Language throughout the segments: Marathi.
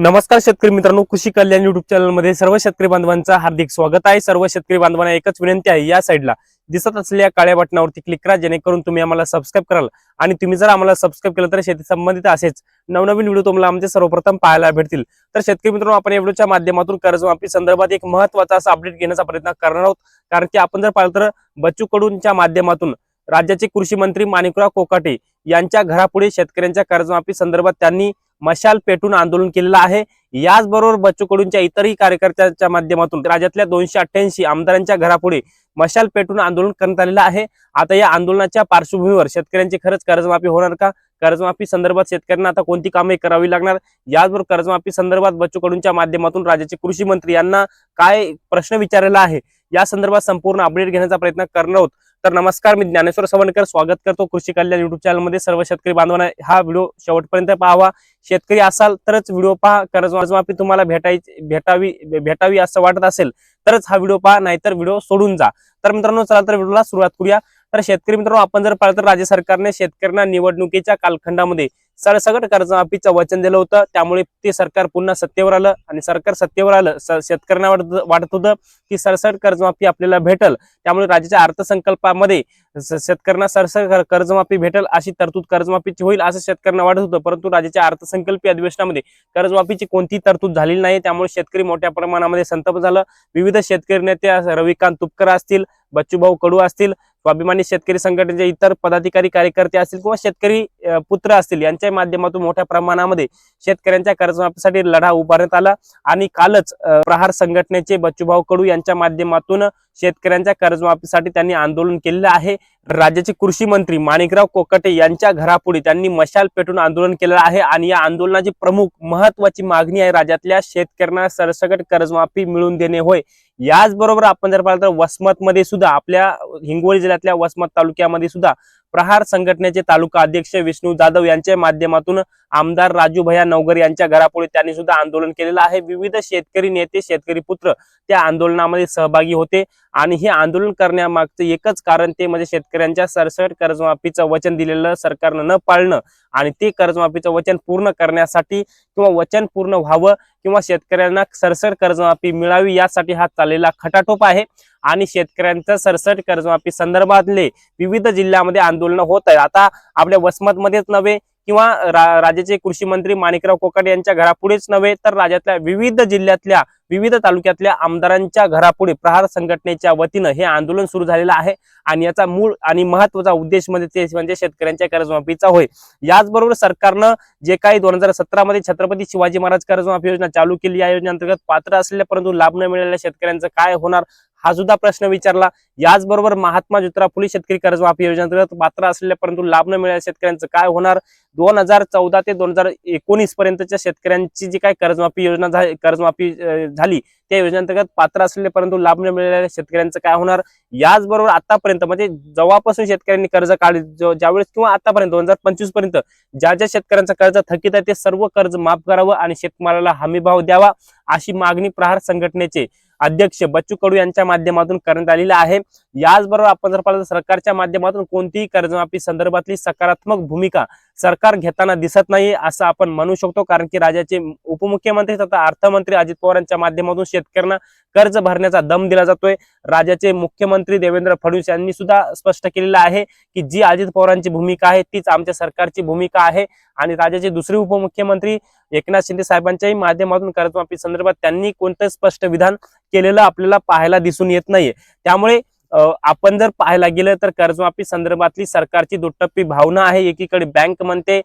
नमस्कार शेतकरी मित्रांनो कृषी कल्याण युट्यूब चॅनलमध्ये सर्व शेतकरी बांधवांचं हार्दिक स्वागत आहे. सर्व शेतकरी बांधवांना एकच विनंती आहे या साईडला दिसत असलेल्या काळ्या बटनावरती क्लिक करा जेणेकरून तुम्ही आम्हाला सबस्क्राईब कराल. आणि तुम्ही जर आम्हाला सबस्क्राईब केलं तर शेती संबंधित असेच नवनवीन व्हिडिओ तुम्हाला आमचे सर्वप्रथम पाहायला भेटतील. तर शेतकरी मित्रांनो आपण या व्हिडिओच्या माध्यमातून कर्जमाफी संदर्भात एक महत्त्वाचा असा अपडेट घेण्याचा प्रयत्न करणार आहोत. कारण की आपण जर पाहिलं तर बच्चू कडूंच्या माध्यमातून राज्याचे कृषी मंत्री माणिकराव कोकाटे यांच्या घरापुढे शेतकऱ्यांच्या कर्जमाफी संदर्भात त्यांनी मशाल पेटून आंदोलन केलेलं आहे. याचबरोबर बच्चू कडूंच्या इतरही कार्यकर्त्यांच्या माध्यमातून राज्यातल्या दोनशे अठ्ठ्याऐंशी आमदारांच्या घरापुढे मशाल पेटून आंदोलन करण्यात आलेलं आहे. आता या आंदोलनाच्या पार्श्वभूमीवर शेतकऱ्यांची खरंच कर्जमाफी होणार का? कर्जमाफी संदर्भात शेतकऱ्यांना आता कोणती कामे करावी लागणार? याचबरोबर कर्जमाफी संदर्भात बच्चू कडूंच्या माध्यमातून राज्याचे कृषी मंत्री यांना काय प्रश्न विचारलेला आहे? या संदर्भात संपूर्ण अपडेट घेण्याचा प्रयत्न करणार आहोत. तर नमस्कार मी ज्ञानेश्वर सवणकर स्वागत करतो कृषी कल्याण युट्यूब चॅनलमध्ये सर्व शेतकरी बांधवांना हा व्हिडिओ शेवटपर्यंत पाहावा. शेतकरी असाल तरच व्हिडिओ पहा. कर्जमाफी तुम्हाला भेटायची भेटावी भेटावी असं वाटत असेल तरच हा व्हिडिओ पहा. नाहीतर व्हिडिओ सोडून जा. तर मित्रांनो चला तर व्हिडिओला सुरुवात करूया. तर शेतकरी मित्रांनो आपण जर पाहिलं तर राज्य सरकारने शेतकऱ्यांना निवडणुकीच्या कालखंडामध्ये सरसकट कर्जमाफीचं वचन दिलं होतं. त्यामुळे ते सरकार पुन्हा सत्तेवर आलं आणि सरकार सत्तेवर आलं. स- शेतकऱ्यांना वाटत वाटत होतं की सरसकट कर्जमाफी आपल्याला भेटल. त्यामुळे राज्याच्या अर्थसंकल्पामध्ये शेतकऱ्यांना सरसकट कर्जमाफी भेटल अशी तरतूद कर्जमाफीची होईल असं शेतकऱ्यांना वाटत होतं. परंतु राज्याच्या अर्थसंकल्पीय अधिवेशनामध्ये कर्जमाफीची कोणतीही तरतूद झालेली नाही. त्यामुळे शेतकरी मोठ्या प्रमाणामध्ये संताप झालं. विविध शेतकरी नेते रविकांत तुपकर असतील बच्चूभाऊ कडू असतील स्वाभिमानी शेतकरी संघटनेचे इतर पदाधिकारी कार्यकर्ते असतील किंवा शेतकरी पुत्र असतील यांच्या माध्यमातून मोठ्या प्रमाणामध्ये शेतकऱ्यांच्या कर्जमाफीसाठी लढा उभारण्यात आला आणि कालच प्रहार संघटनेचे बच्चूभाऊ कडू यांच्या माध्यमातून शेतकऱ्यांच्या कर्जमाफीसाठी त्यांनी आंदोलन केलेलं आहे. राज्याचे कृषी मंत्री माणिकराव कोकटे यांच्या घरापुढे त्यांनी मशाल पेटून आंदोलन केलेलं आहे आणि या आंदोलनाची प्रमुख महत्वाची मागणी आहे राज्यातल्या शेतकऱ्यांना सरसकट कर्जमाफी मिळवून देणे होय. याचबरोबर आपण जर पाहिलं तर वसमत मध्ये सुद्धा आपल्या हिंगोली जिल्ह्यातल्या वसमत तालुक्यामध्ये सुद्धा प्रहार संघटनेचे तालुका अध्यक्ष विष्णू जाधव यांच्या माध्यमातून आमदार राजू भैया नवगर यांच्या घरापुढे त्यांनी सुद्धा आंदोलन केलेलं आहे. विविध शेतकरी नेते शेतकरी पुत्र त्या आंदोलनामध्ये सहभागी होते. आणि हे आंदोलन करण्यामागचं एकच कारण ते म्हणजे शेतकऱ्यांच्या सरसट कर्जमाफीचं वचन दिलेलं सरकारनं न पाळणं आणि ते कर्जमाफीचं वचन पूर्ण करण्यासाठी किंवा वचन पूर्ण व्हावं किंवा शेतकऱ्यांना सरसट कर्जमाफी मिळावी यासाठी हा चाललेला खटाटोप आहे. आणि शेतकऱ्यांचं सरसट कर्जमाफी संदर्भातले विविध जिल्ह्यामध्ये आंदोलन होत आहे आता आपल्या वसमतमध्येच नव्हे किंवा रा- राज्याचे कृषी मंत्री माणिकराव कोकाटे यांच्या घरापुढेच नव्हे तर राज्यातल्या विविध जिल्ह्यातल्या विविध तालुक्यातल्या आमदारांच्या घरापुढे प्रहार संघटनेच्या वतीनं हे आंदोलन सुरू झालेलं आहे. आणि याचा मूळ आणि महत्त्वाचा उद्देश म्हणजे ते म्हणजे शेतकऱ्यांच्या कर्जमाफीचा होय. याचबरोबर सरकारनं जे काही दोन हजार सतरा मध्ये छत्रपती शिवाजी महाराज कर्जमाफी योजना चालू केली या योजनेअंतर्गत पात्र असलेल्या परंतु लाभ न मिळालेल्या शेतकऱ्यांचं काय होणार? हा सुद्धा प्रश्न विचारला. याचबरोबर महात्मा ज्योतिराव फुले शेतकरी कर्जमाफी योजनेअंतर्गत पात्र असलेल्या परंतु लाभ न मिळाल्या शेतकऱ्यांचं काय होणार? दोन हजार चौदा ते दोन हजार एकोणीस पर्यंतच्या शेतकऱ्यांची जी काय कर्जमाफी योजना झाली कर्जमाफी झाली त्या योजनेअंतर्गत पात्र असलेले परंतु लाभ न मिळालेल्या शेतकऱ्यांचं काय होणार? याचबरोबर आतापर्यंत म्हणजे जेव्हापासून शेतकऱ्यांनी कर्ज काढले ज्यावेळेस किंवा आतापर्यंत दोन हजार पंचवीसपर्यंत ज्या ज्या शेतकऱ्यांचं कर्ज थकीत आहे ते सर्व कर्ज माफ करावं आणि शेतमालाला हमीभाव द्यावा अशी मागणी प्रहार संघटनेचे अध्यक्ष बच्चू कडू यांच्या माध्यमातून करण्यात आलेला आहे. याचबरोबर आपण जर पाहिलं तर सरकारच्या माध्यमातून कोणतीही कर्जमाफी संदर्भातली सकारात्मक भूमिका सरकार घेताना दिसत नाही असं आपण म्हणू शकतो. कारण की राज्याचे उपमुख्यमंत्री तथा अर्थमंत्री अजित पवारांच्या माध्यमातून शेतकऱ्यांना कर्ज भरण्याचा दम दिला जातोय. राज्याचे मुख्यमंत्री देवेंद्र फडणवीस यांनी सुद्धा स्पष्ट केलेलं आहे की जी अजित पवारांची भूमिका आहे तीच आमच्या सरकारची भूमिका आहे. आणि राज्याचे दुसरे उपमुख्यमंत्री एकनाथ शिंदे साहेबांच्याही माध्यमातून कर्जमाफी संदर्भात त्यांनी कोणतं स्पष्ट विधान केलेलं आपल्याला पाहायला दिसून येत नाहीये. त्यामुळे आपण जर पाहायला गेलं तर कर्जमाफी संदर्भातली सरकारची दुटप्पी भावना आहे. एकीकडे बँक म्हणते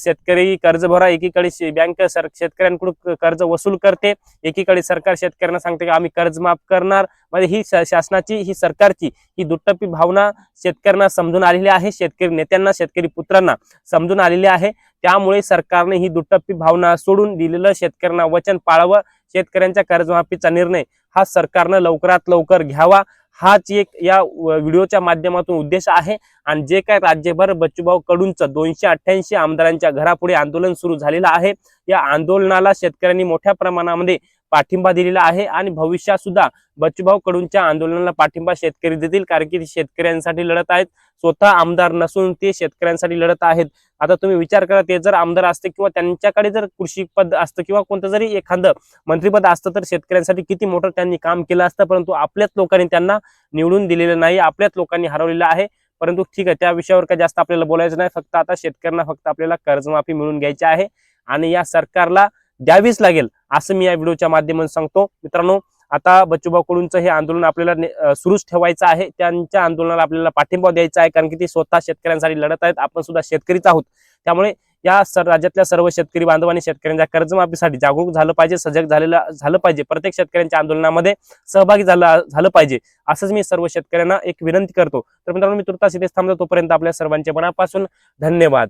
शेतकरी कर्ज भरा एकीकडे बँक सर शेतकऱ्यांकडून कर्ज वसूल करते. एकीकडे सरकार शेतकऱ्यांना सांगते की आम्ही कर्ज माफ करणार. म्हणजे ही शासनाची ही सरकारची ही दुटप्पी भावना शेतकऱ्यांना समजून आलेली आहे. शेतकरी नेत्यांना शेतकरी पुत्रांना समजून आलेली आहे. त्यामुळे सरकारने ही दुटप्पी भावना सोडून दिलेलं शेतकऱ्यांना वचन पाळावं. शेतकऱ्यांच्या कर्जमाफीचा निर्णय हा सरकारनं लवकरात लवकर घ्यावा. हाच एक या व्हिडिओच्या माध्यमातून उद्देश आहे. आणि जे काय राज्यभर बच्चूभाऊ कडूंचं दोनशे अठ्ठ्याऐंशी आमदारांच्या घरापुढे आंदोलन सुरू झालेलं आहे. या आंदोलनाला शेतकऱ्यांनी मोठ्या प्रमाणामध्ये पाठिंबा दिलेला आहे आणि भविष्यात सुद्धा बच्चूभाऊ कडूंच्या आंदोलनाला पाठिंबा शेतकरी देतील कारण की शेतकऱ्यांसाठी लढत आहेत. स्वतः आमदार नसून ते शेतकऱ्यांसाठी लढत आहेत. आता तुम्ही विचार करा ते जर आमदार असते किंवा त्यांच्याकडे जर कृषी पद असतं किंवा कोणतं जरी एखादं मंत्रीपद असतं तर शेतकऱ्यांसाठी किती मोठं त्यांनी काम केलं असतं. परंतु आपल्याच लोकांनी त्यांना निवडून दिलेलं नाही आपल्याच लोकांनी हरवलेलं आहे. परंतु ठीक आहे त्या विषयावर काय जास्त आपल्याला बोलायचं नाही. फक्त आता शेतकऱ्यांना फक्त आपल्याला कर्जमाफी मिळून घ्यायची आहे. आणि या सरकारला द्यावीच लागेल. असं मी या व्हिडिओच्या माध्यमातून सांगतो. मित्रांनो आता बच्चूभाऊ कडूंचं हे आंदोलन आपल्याला सुरूच ठेवायचं आहे. त्यांच्या आंदोलनाला आपल्याला पाठिंबा द्यायचा आहे कारण की ते स्वतः शेतकऱ्यांसाठी लढत आहेत. आपण सुद्धा शेतकरीच आहोत. त्यामुळे या सर राज्यातल्या सर्व शेतकरी बांधवांनी शेतकऱ्यांच्या कर्जमाफीसाठी जागरूक झालं पाहिजे सजग झालेलं झालं पाहिजे. प्रत्येक शेतकऱ्यांच्या आंदोलनामध्ये सहभागी झालं झालं पाहिजे. असंच मी सर्व शेतकऱ्यांना एक विनंती करतो. तर मित्रांनो मी तुर्तास इथेच थांबतो. तोपर्यंत आपल्या सर्वांच्या मनापासून धन्यवाद.